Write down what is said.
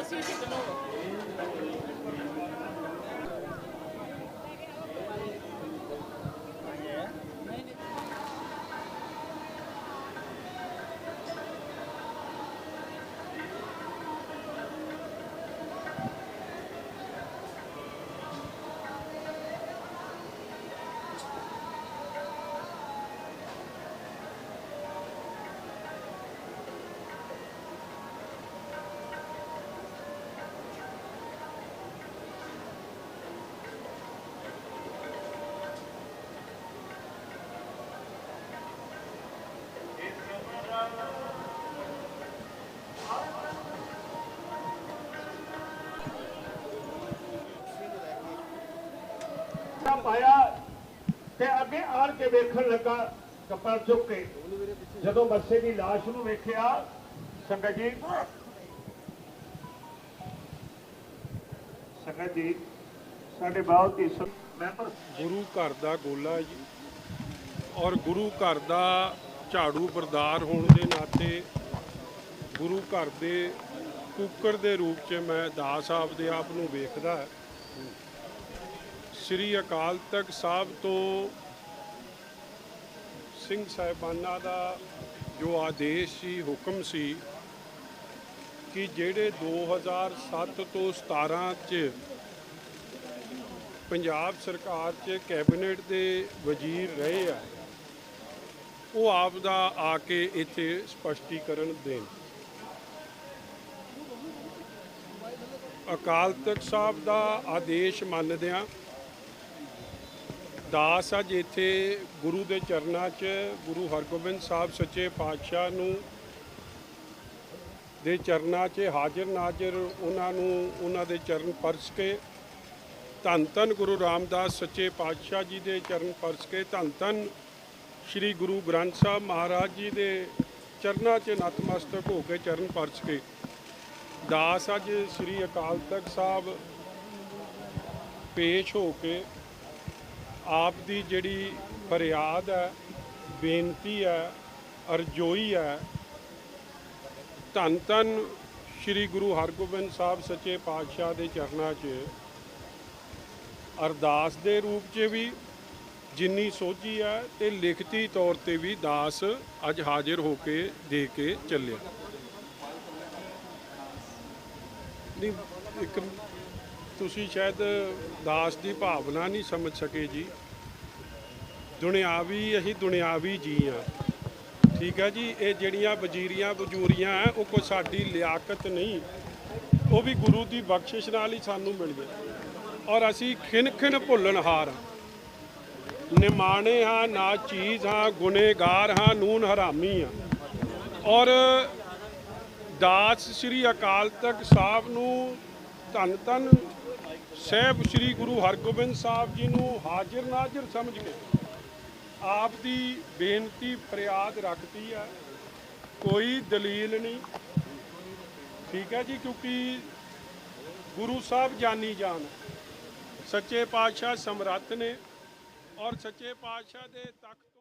ਅਸੀਂ ਜਿੱਤ ਲਓ ਤਾਂ ਪਾਇਆ ਤੇ ਅੱਗੇ ਆਣ ਕੇ ਵੇਖਣ ਲੱਗਾ ਕੱਪੜਾ ਚੁੱਕ ਕੇ। ਜਦੋਂ ਬੱਸੇ ਦੀ ਲਾਸ਼ ਨੂੰ ਵੇਖਿਆ, ਸੰਗਤ ਜੀ ਸੰਗਤ ਜੀ, ਸਾਡੇ ਬਹੁਤ ਹੀ ਮੈਂਬਰ ਗੁਰੂ ਘਰ ਦਾ ਗੋਲਾ ਜੀ ਔਰ ਗੁਰੂ ਘਰ ਦਾ ਝਾੜੂ ਬਰਦਾਰ ਹੋਣ ਦੇ ਨਾਤੇ ਗੁਰੂ ਘਰ ਦੇ ਕੁੱਕਰ ਦੇ ਰੂਪ 'ਚ ਮੈਂ ਦਾਸ ਸਾਹਿਬ ਦੇ ਆਪ ਨੂੰ ਵੇਖਦਾ। ਸ੍ਰੀ ਅਕਾਲ ਤਖਤ ਸਾਹਿਬ ਤੋਂ ਸਿੰਘ ਸਾਹਿਬਾਨਾਂ ਦਾ ਜੋ ਆਦੇਸ਼ ਸੀ, ਹੁਕਮ ਸੀ ਕਿ ਜਿਹੜੇ 2007 ਤੋਂ 17 ਚ ਪੰਜਾਬ ਸਰਕਾਰ 'ਚ ਕੈਬਨਿਟ ਦੇ ਵਜ਼ੀਰ ਰਹੇ ਆ, ਉਹ ਆਪ ਦਾ ਆ ਕੇ ਇੱਥੇ ਸਪਸ਼ਟੀਕਰਨ ਦੇਣ। ਅਕਾਲ ਤਖਤ ਸਾਹਿਬ ਦਾ ਆਦੇਸ਼ ਮੰਨਦਿਆਂ ਦਾਸ ਅੱਜ ਇੱਥੇ ਗੁਰੂ ਦੇ ਚਰਨਾਂ 'ਚ ਗੁਰੂ ਹਰਗੋਬਿੰਦ ਸਾਹਿਬ ਸੱਚੇ ਪਾਤਸ਼ਾਹ ਨੂੰ ਦੇ ਚਰਨਾਂ 'ਚ ਹਾਜ਼ਰ ਨਾਜ਼ਰ ਉਹਨਾਂ ਨੂੰ ਉਹਨਾਂ ਦੇ ਚਰਨ ਪਰਸ ਕੇ ਧੰਨ ਧੰਨ ਗੁਰੂ ਰਾਮਦਾਸ ਸੱਚੇ ਪਾਤਸ਼ਾਹ ਜੀ ਦੇ ਚਰਨ ਪਰਸ ਕੇ ਧੰਨ ਧੰਨ ਸ੍ਰੀ ਗੁਰੂ ਗ੍ਰੰਥ ਸਾਹਿਬ ਮਹਾਰਾਜ ਜੀ ਦੇ ਚਰਨਾਂ 'ਚ ਨਤਮਸਤਕ ਹੋ ਕੇ ਚਰਨ ਪਰਸ ਕੇ। ਦਾਸ ਅੱਜ ਸ੍ਰੀ ਅਕਾਲ ਤਖਤ ਸਾਹਿਬ ਪੇਸ਼ ਹੋ ਕੇ ਆਪ ਦੀ ਜਿਹੜੀ ਫਰਿਆਦ ਹੈ, ਬੇਨਤੀ ਹੈ, ਅਰਜ਼ੋਈ ਹੈ, ਧੰਨ ਧੰਨ ਸ੍ਰੀ ਗੁਰੂ ਹਰਗੋਬਿੰਦ ਸਾਹਿਬ ਸੱਚੇ ਪਾਤਸ਼ਾਹ ਦੇ ਚਰਨਾਂ 'ਚ, ਅਰਦਾਸ ਦੇ ਰੂਪ 'ਚ ਵੀ ਜਿੰਨੀ ਸੋਝੀ ਹੈ ਤੇ ਲਿਖਤੀ ਤੌਰ ਤੇ ਵੀ ਦਾਸ ਅੱਜ ਹਾਜ਼ਰ ਹੋ ਕੇ ਦੇ ਕੇ ਚੱਲਿਆ। ਨਹੀਂ, ਇੱਕ ਤੁਸੀਂ ਸ਼ਾਇਦ ਦਾਸ ਦੀ ਭਾਵਨਾ ਨਹੀਂ ਸਮਝ ਸਕੇ ਜੀ। ਦੁਨਿਆਵੀ ਅਸੀਂ ਦੁਨਿਆਵੀ ਜੀ ਆ ਠੀਕ ਹੈ ਜੀ, ਇਹ ਜਿਹੜੀਆਂ ਵਜ਼ੀਰੀਆਂ ਬਜ਼ੂਰੀਆਂ ਹੈ, ਉਹ ਕੋਈ ਸਾਡੀ ਲਿਆਕਤ ਨਹੀਂ। ਉਹ ਵੀ ਗੁਰੂ ਦੀ ਬਖਸ਼ਿਸ਼ ਨਾਲ ਹੀ ਸਾਨੂੰ ਮਿਲ ਗਏ। ਔਰ ਅਸੀਂ ਖਿਨ ਖਿਨ ਭੁੱਲਣਹਾਰ ਹਾਂ। ਨਿਮਾਣੇ ਹਾਂ, ਨਾ ਚੀਜ਼ ਹਾਂ, ਗੁਨੇਗਾਰ ਹਾਂ, ਨੂਨ ਹਰਾਮੀ ਹਾਂ। ਔਰ ਦਾਸ ਸ੍ਰੀ ਅਕਾਲ ਤਖਤ ਸਾਹਿਬ ਨੂੰ ਧੰਨ ਧੰਨ ਸਾਹਿਬ, ਸ੍ਰੀ ਗੁਰੂ ਹਰਗੋਬਿੰਦ ਸਾਹਿਬ ਜੀ ਨੂੰ ਹਾਜ਼ਰ ਨਾਜ਼ਰ ਸਮਝ ਕੇ ਆਪ ਦੀ ਬੇਨਤੀ ਫਰਿਆਦ ਰੱਖਦੀ ਹੈ। ਕੋਈ ਦਲੀਲ ਨਹੀਂ। ਠੀਕ ਹੈ ਜੀ, ਕਿਉਂਕਿ ਗੁਰੂ ਸਾਹਿਬ ਜਾਨੀ ਜਾਨ। ਸੱਚੇ ਪਾਤਸ਼ਾਹ ਸਮਰੱਥ ਨੇ ਔਰ ਸੱਚੇ ਪਾਤਸ਼ਾਹ ਦੇ ਤਖਤ